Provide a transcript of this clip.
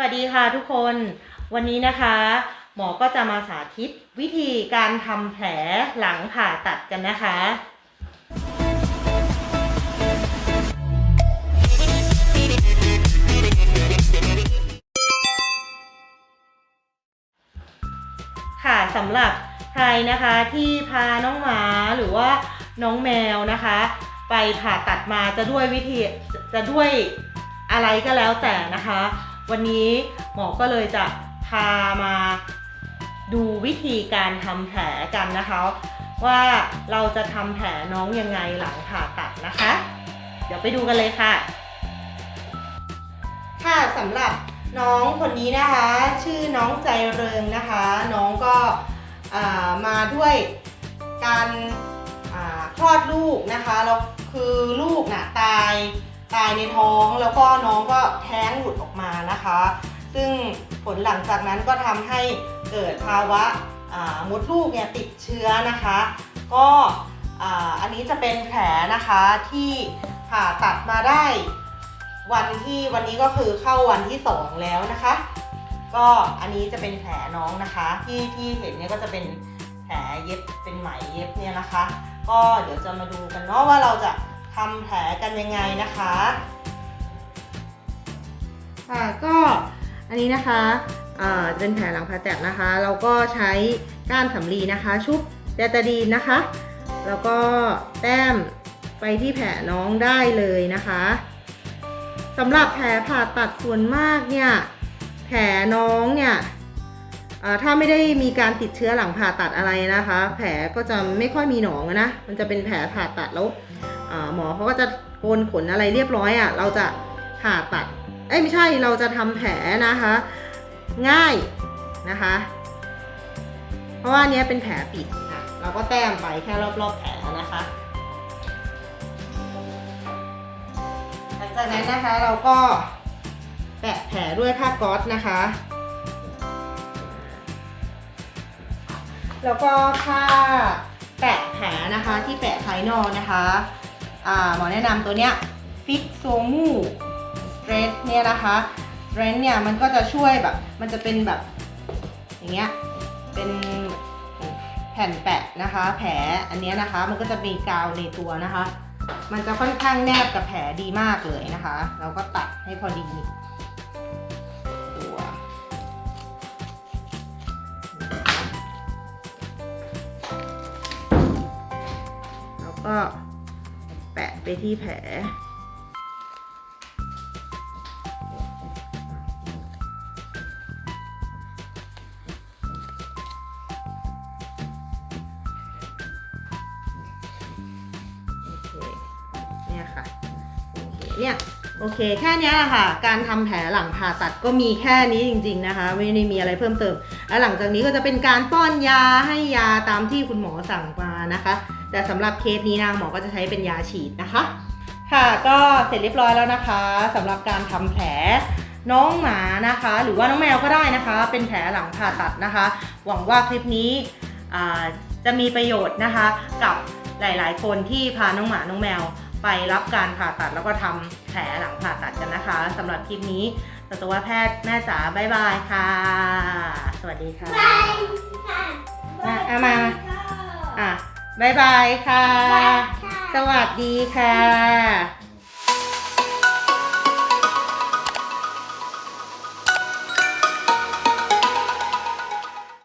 วัสดีค่ะทุกคน วันนี้นะคะ หมอก็จะมาสาธิตวิธีการทำแผลหลังผ่าตัดกันนะคะ ค่ะสำหรับใครนะคะที่พาน้องหมาหรือว่าน้องแมวนะคะ ไปผ่าตัดมาจะด้วยวิธีจะด้วยอะไรก็แล้วแต่นะคะ วันนี้หมอก็เลยจะพามาดูวิธีการทำแผลกันนะคะ ว่าเราจะทำแผลน้องยังไงหลังผ่าตัดนะคะ เดี๋ยวไปดูกันเลยค่ะ ค่ะสำหรับน้องคนนี้นะคะ ชื่อน้องใจเริงนะคะ น้องก็มาด้วยการคลอดลูกนะคะแล้วคือลูกน่ะตาย ตายในท้องแล้วก็น้องก็แท้งหลุดออกมานะคะ ซึ่งผลหลังจากนั้นก็ทำให้เกิดภาวะมดลูกเนี่ยติดเชื้อนะคะ ก็อันนี้จะเป็นแผลนะคะที่ผ่าตัดมาได้วันที่วันนี้ก็คือเข้าวันที่สองแล้วนะคะ ก็อันนี้จะเป็นแผลน้องนะคะ ที่ที่เห็นเนี่ยก็จะเป็นแผลเย็บเป็นไหมเย็บเนี่ยนะคะ ก็เดี๋ยวจะมาดูกันเนาะว่าเราจะ ทำแผลกันยังไงนะคะค่ะก็อันนี้นะคะจะเป็นแผลหลังผ่าตัดนะคะ เราก็ใช้ก้านสำลีนะคะ ชุบเบตาดีนนะคะ แล้วก็แต้มไปที่แผลน้องได้เลยนะคะสำหรับแผลผ่าตัดส่วนมากเนี่ยแผลน้องเนี่ยถ้าไม่ได้มีการติดเชื้อหลังผ่าตัดอะไรนะคะ แผลก็จะไม่ค่อยมีหนองนะ มันจะเป็นแผลผ่าตัดแล้ว หมอเขาก็จะโกนขนอะไรเรียบร้อยอะ่ะ เราจะผ่าตัด เอ้ยไม่ใช่ เราจะทำแผลนะคะ ง่ายนะคะ เพราะว่านเนี้ยเป็นแผลปิดอะเราก็แต้มไปแค่รอบๆแผลนะคะหลังจากนั้นนะคะเราก็แปะแผลด้วยผ้าก๊อซนะคะ แล้วก็ผ้าแปะแผลนะคะที่แปะภายนอกนะคะ หมอแนะนำตัวเนี้ยฟิกโซมูสเตรทเนี่ยนะคะสเตรทเนี่ยมันก็จะช่วยแบบ มันจะเป็นแบบอย่างเงี้ยเป็นแผ่นแปะนะคะ แผลอันเนี้ยนะคะ มันก็จะมีกาวในตัวนะคะ มันจะค่อนข้างแนบกับแผลดีมากเลยนะคะ เราก็ตัดให้พอดีตัวแล้วก็ ไปที่แผลโอเคเนี่ยค่ะ โอเค เนี่ย โอเค แค่นี้แหละค่ะ การทำแผลหลังผ่าตัดก็มีแค่นี้จริง ๆ นะคะ ไม่ได้มีอะไรเพิ่มเติม แล้วหลังจากนี้ก็จะเป็นการป้อนยาให้ยาตามที่คุณหมอสั่งมานะคะ แต่สำหรับเคสนี้นางหมอก็จะใช้เป็นยาฉีดนะคะ ค่ะก็เสร็จเรียบร้อยแล้วนะคะสำหรับการทำแผลน้องหมานะคะ หรือว่าน้องแมวก็ได้นะคะ เป็นแผลหลังผ่าตัดนะคะ หวังว่าคลิปนี้อ่าจะมีประโยชน์นะคะกับหลาย ๆ คนที่พาน้องหมาน้องแมวไปรับการผ่าตัดแล้วก็ทำแผลหลังผ่าตัดกันนะคะสำหรับคลิปนี้สัตวแพทย์แม่จ๋าบ๊ายบายค่ะ สวัสดีค่ะบายค่ะมาเอามาอะ บ๊ายบายค่ะบายค่ะ สวัสดีค่ะ